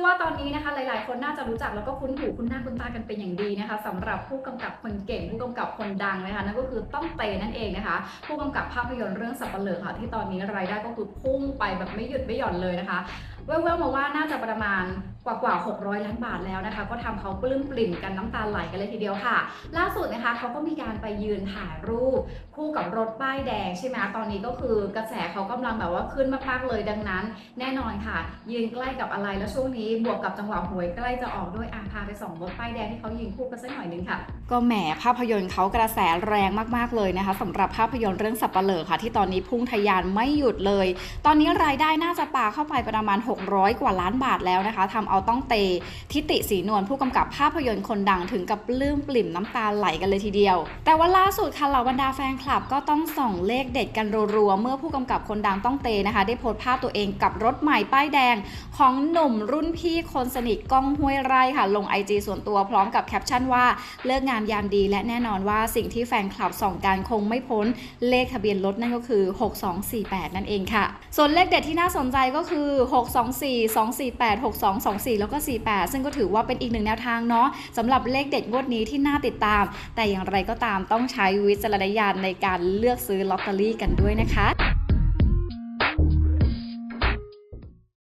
อว่าตอนนี้นะคะหลายๆ คนน่าจะรู้จักแล้วก็คุ้นหูคุ้นหน้าคุ้นตากันเป็นอย่างดีนะคะสำหรับผู้กำกับคนเก่ง ผู้กำกับคนดังนะคะนั่นก็คือต้องเตนั่นเองนะคะ ผู้กำกับภาพยนตร์เรื่องสับเปลือกค่ะที่ตอนนี้รายได้ก็คือพุ่งไปแบบไม่หยุดไม่หย่อนเลยนะคะ แว่วๆมาว่าน่าจะประมาณกว่ากว่า 600 ล้านบาทแล้วนะคะ ก็ทำเขาปลื้มปริ่มกันน้ำตาไหลกันเลยทีเดียวค่ะ ล่าสุดนะคะเขาก็มีการไปยืนถ่ายรูป คู่กับรถป้ายแดงใช่ไหมตอนนี้ก็คือกระแสเขากำลังแบบว่าขึ้นมากๆเลยดังนั้น แน่นอนค่ะ ยืนใกล้กับอะไรแล้วช่วงนี้บวกกับจังหวะหวยใกล้จะออกด้วยอาพาไปส่องรถป้ายแดงที่เขายืนคู่กันสักหน่อยนึงค่ะ ก็แหมภาพยนตร์เขากระแสแรงมากๆเลยนะคะสำหรับภาพยนตร์เรื่องสับเปลอค่ะ ที่ตอนนี้พุ่งทะยานไม่หยุดเลย ตอนนี้รายได้น่าจะปาเข้าไปประมาณ600 กว่าล้านบาทแล้วนะคะทำเอาต้องเตทิติสีนวลผู้กำกับภาพยนตร์คนดังถึงกับปลื้มปลิ่มน้ำตาไหลกันเลยทีเดียว แต่ว่าล่าสุดค่ะเหล่าบรรดาแฟนคลับก็ต้องส่องเลขเด็ดกันรัวๆเมื่อผู้กำกับคนดังต้องเตนะคะ ได้โพสต์ภาพตัวเองกับรถใหม่ป้ายแดง ของหนุ่มรุ่นพี่คนสนิทก้องห้วยไร่ค่ะ ลง IG ส่วนตัวพร้อมกับแคปชั่นว่าเลิกงามยามดี และแน่นอนว่าสิ่งที่แฟนคลับส่องการคงไม่พ้นเลขทะเบียนรถนั่นก็คือ 6248 นั่นเองค่ะ ส่วนเลขเด็ดที่น่าสนใจก็คือ24 248 6224 แล้วก็ 48 ซึ่งก็ถือว่าเป็นอีกหนึ่งแนวทางเนาะสำหรับเลขเด็ดงวดนี้ที่น่าติดตาม แต่อย่างไรก็ตามต้องใช้วิจารณญาณในการเลือกซื้อลอตเตอรี่กันด้วยนะคะ